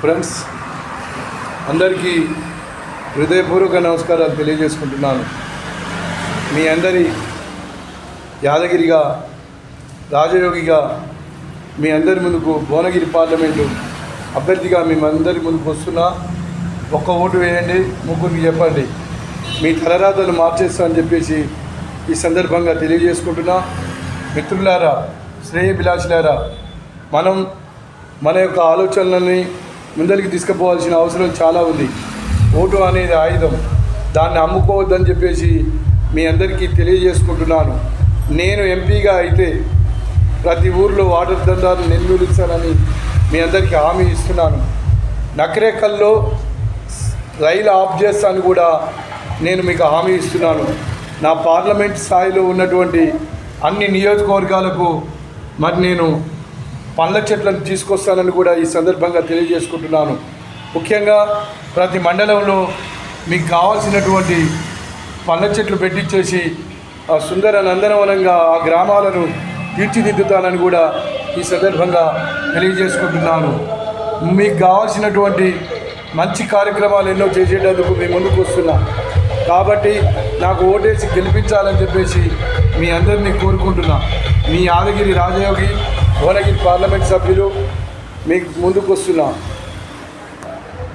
Friends అందరికీ హృదయపూర్వక నమస్కారాలు తెలియజేసుకుంటున్నాను. మీ అందరి యాదగిరిగా రాజయోగిగా మీ అందరి ముందుకు భువనగిరి పార్లమెంటు అభ్యర్థిగా మేము అందరి ముందుకు వస్తున్నా ఒక్క ఓటు వేయండి ముగ్గురికి చెప్పండి. మీ తలరాతలు మార్చేస్తా అని చెప్పేసి ఈ సందర్భంగా తెలియజేసుకుంటున్నా. మిత్రులారా శ్రేయభిలాషులారా మనం మన యొక్క ఆలోచనలని ముందరికి తీసుకుపోవాల్సిన అవసరం చాలా ఉంది. ఓటు అనేది ఆయుధం. దాన్ని అమ్ముకోవద్దని చెప్పేసి మీ అందరికీ తెలియజేసుకుంటున్నాను. నేను ఎంపీగా అయితే ప్రతి ఊర్లో వాటర్ దండాలు నిర్మూలిస్తానని మీ అందరికీ హామీ ఇస్తున్నాను. నకరేకల్లో రైలు ఆఫ్ చేస్తాను కూడా నేను మీకు హామీ ఇస్తున్నాను. నా పార్లమెంట్ స్థాయిలో ఉన్నటువంటి అన్ని నియోజకవర్గాలకు మరి నేను పండ్ల చెట్లను తీసుకొస్తానని కూడా ఈ సందర్భంగా తెలియజేసుకుంటున్నాను. ముఖ్యంగా ప్రతి మండలంలో మీకు కావాల్సినటువంటి పండ్ల చెట్లు పెట్టించేసి ఆ సుందర నందనవనంగా ఆ గ్రామాలను తీర్చిదిద్దుతానని కూడా ఈ సందర్భంగా తెలియజేసుకుంటున్నాను. మీకు కావాల్సినటువంటి మంచి కార్యక్రమాలు ఎన్నో చేసేటందుకు మీ ముందుకు వస్తున్నా. కాబట్టి నాకు ఓటేసి గెలిపించాలని చెప్పేసి మీ అందరినీ కోరుకుంటున్నా. మీ యాదగిరి రాజయోగి భువనగిరి పార్లమెంట్ సభ్యులు మీకు ముందుకు వస్తున్నాం